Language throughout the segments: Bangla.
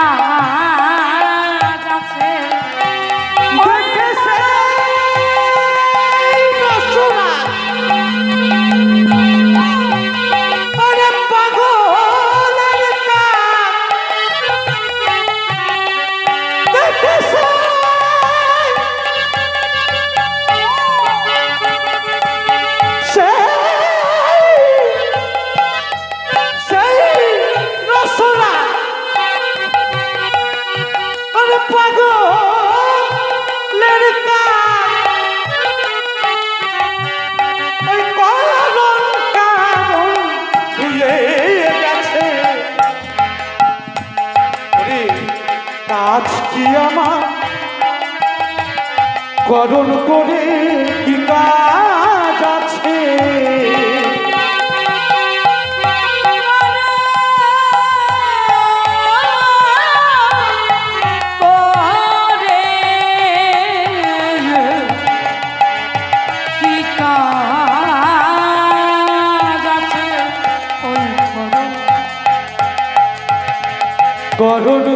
할렐루야. আছি আমার। করুন করে কি কাজ আছে করুন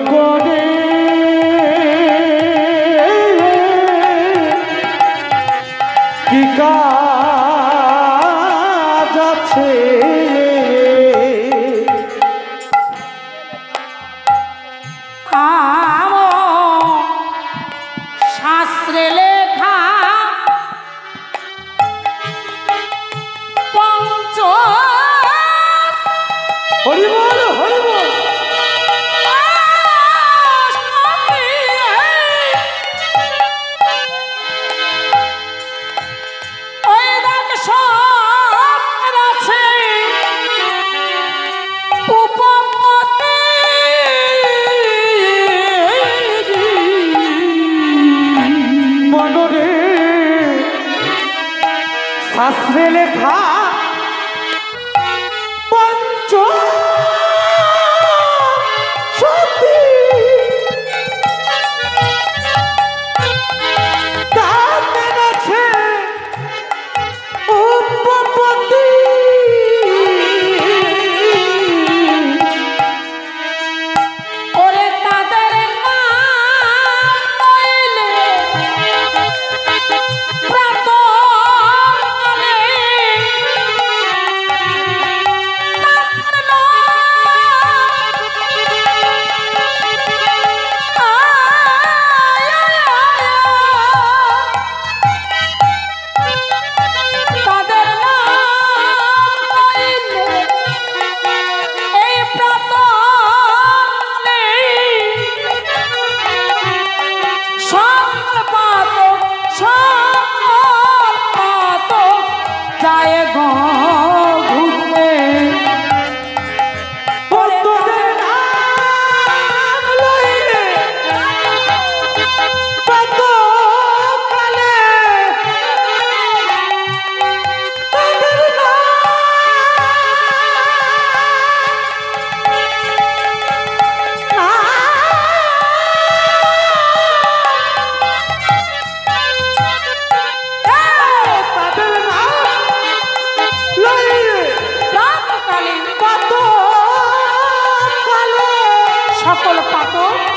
সকল পাপ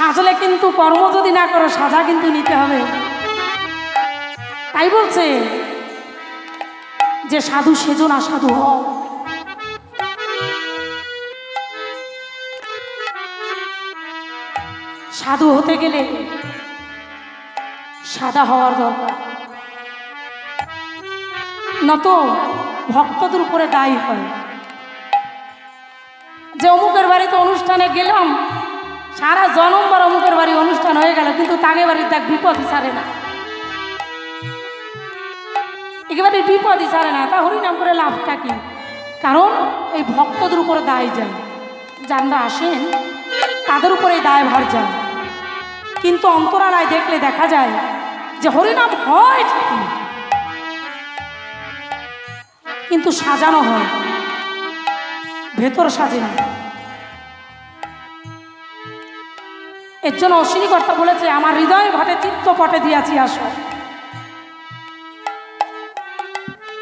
সাজলে কিন্তু কর্ম যদি না করো, সাজা কিন্তু নিতে হবে। তাই বলছে যে সাধু সেজো না, সাধু হও। সাধু হতে গেলে সাদা হওয়ার দরকার। নত ভক্তদের উপরে দায়ী হয়। যে অমুকের বাড়িতে অনুষ্ঠানে গেলাম সারা জনমবার অমুকের বাড়ি অনুষ্ঠান হয়ে গেল, কিন্তু তাকে বাড়ির দেখ বিপদই ছাড়ে না। একেবারে বিপদই ছাড়ে না, তা হরিনাম করে লাভটা কি? কারণ এই ভক্তদের উপরে দায় যায়। যারা আসেন, তাদের উপরে দায় ভার যায়। কিন্তু অন্তরালায় দেখলে দেখা যায় যে হরিনাম হয় কিন্তু সাজানো হয়, ভেতর সাজে না। এর জন্য অশ্বিনী কর্তা বলেছে, আমার হৃদয় ঘটে চিত্ত পটে দিয়াছি, আসো।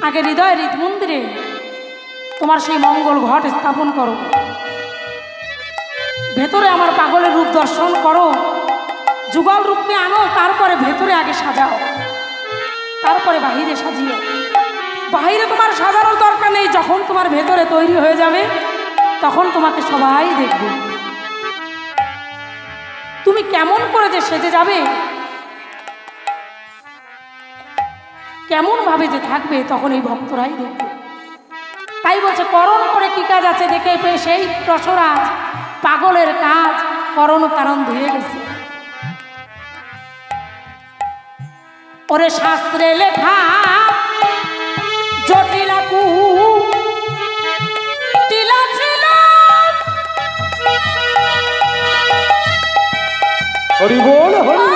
আগে হৃদয় হৃদ মন্দিরে তোমার সেই মঙ্গল ঘট স্থাপন করো। ভেতরে আমার পাগলের রূপ দর্শন করো। যুগল রূপকে আনো, তারপরে ভেতরে আগে সাজাও। তারপরে বাহিরে সাজিও। বাহিরে তোমার সাজানোর দরকার নেই, যখন তোমার ভেতরে তৈরি হয়ে যাবে, তখন তোমাকে সবাই দেখবে। তুমি কেমন করে যে সেজে যাবে? কেমন ভাবে যে থাকবে তখন এই ভক্তরাই দেখবে। তাই বলছে, করণ করে কি কাজ আছে দেখে পেয়ে সেই রসরাজ পাগলের কাজ, করণ কারণ ধুয়ে গেছে। ওরে শাস্ত্রে লেখা হরি বল হরি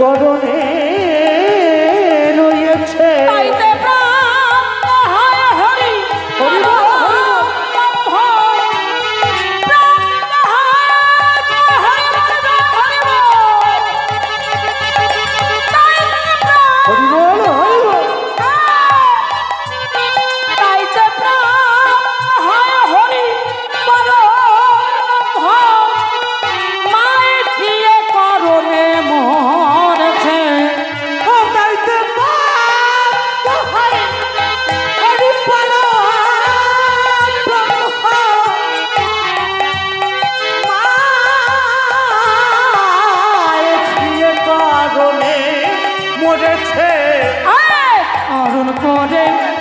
করণে করে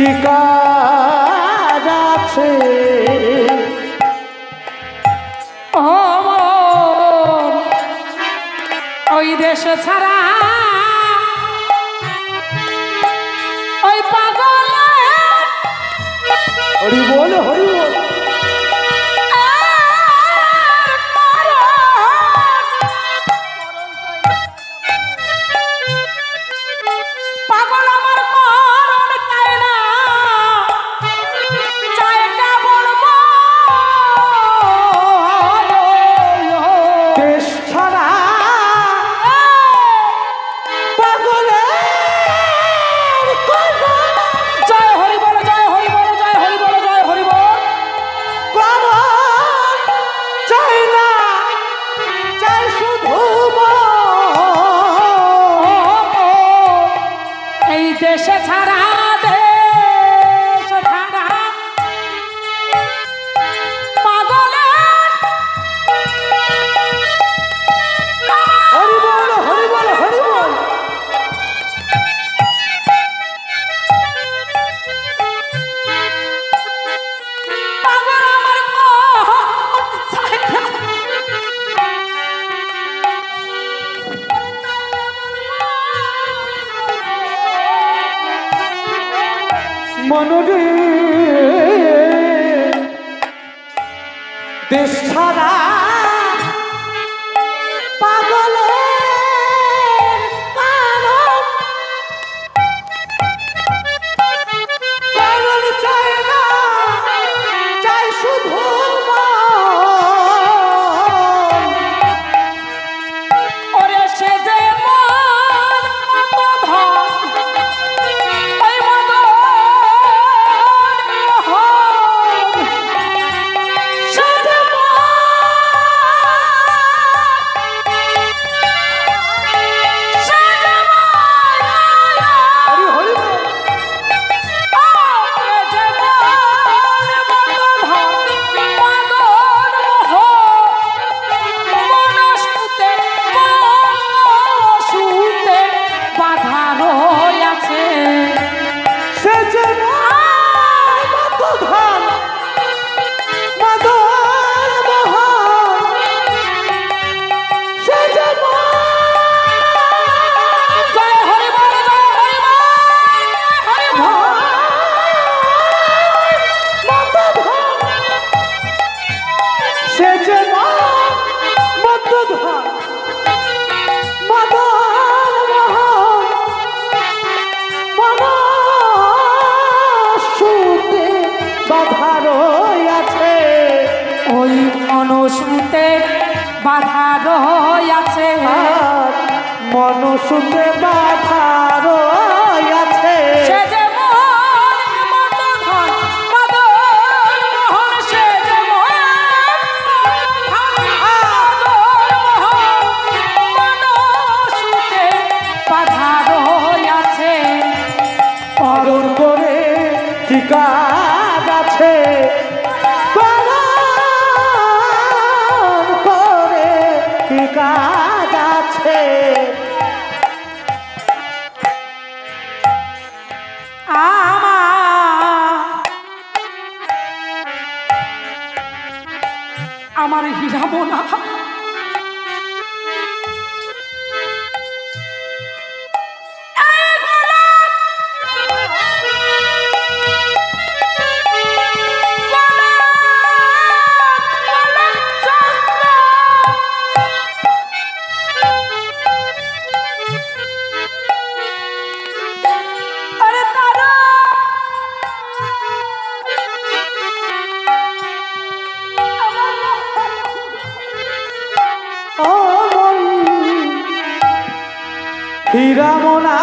কি কাজ আছে ওই দেশ ছাড়া ওই পাগল হরি বল হরি মনরে দেশ ছাড়া মনুষ্যতে বাধা রহ আছে। মনুষ্যতে বাধা হীরামনা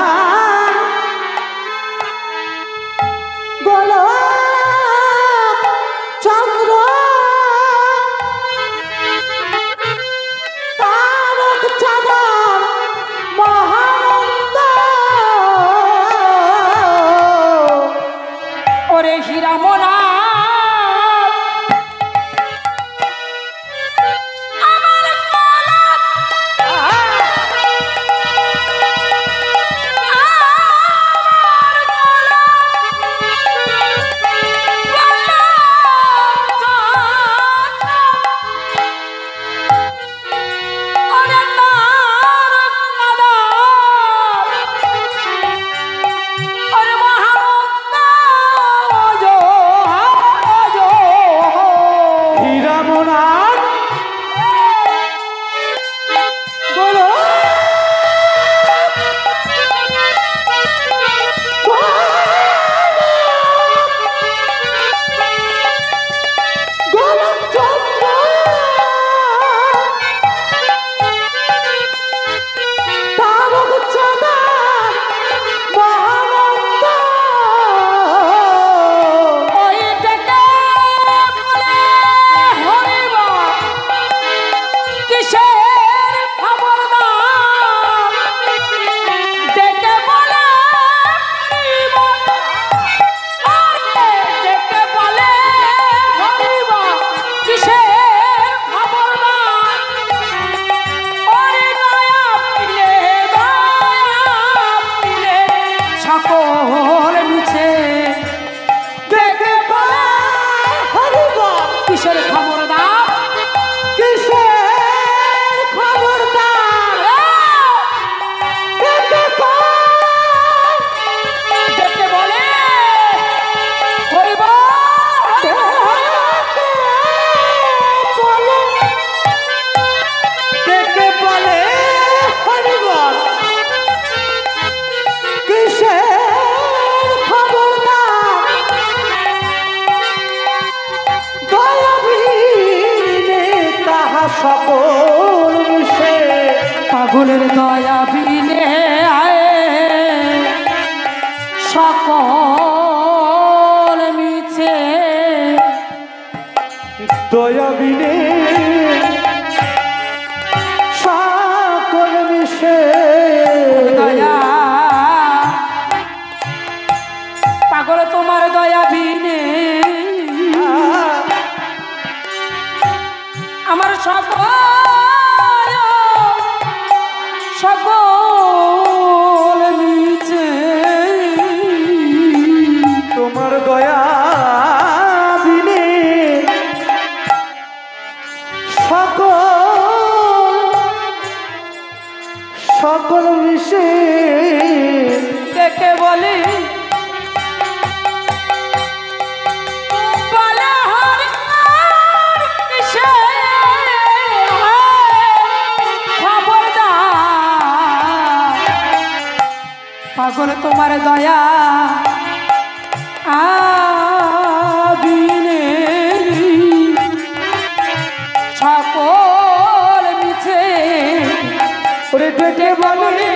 পাগলের দয়া ওরে ডেকে বলে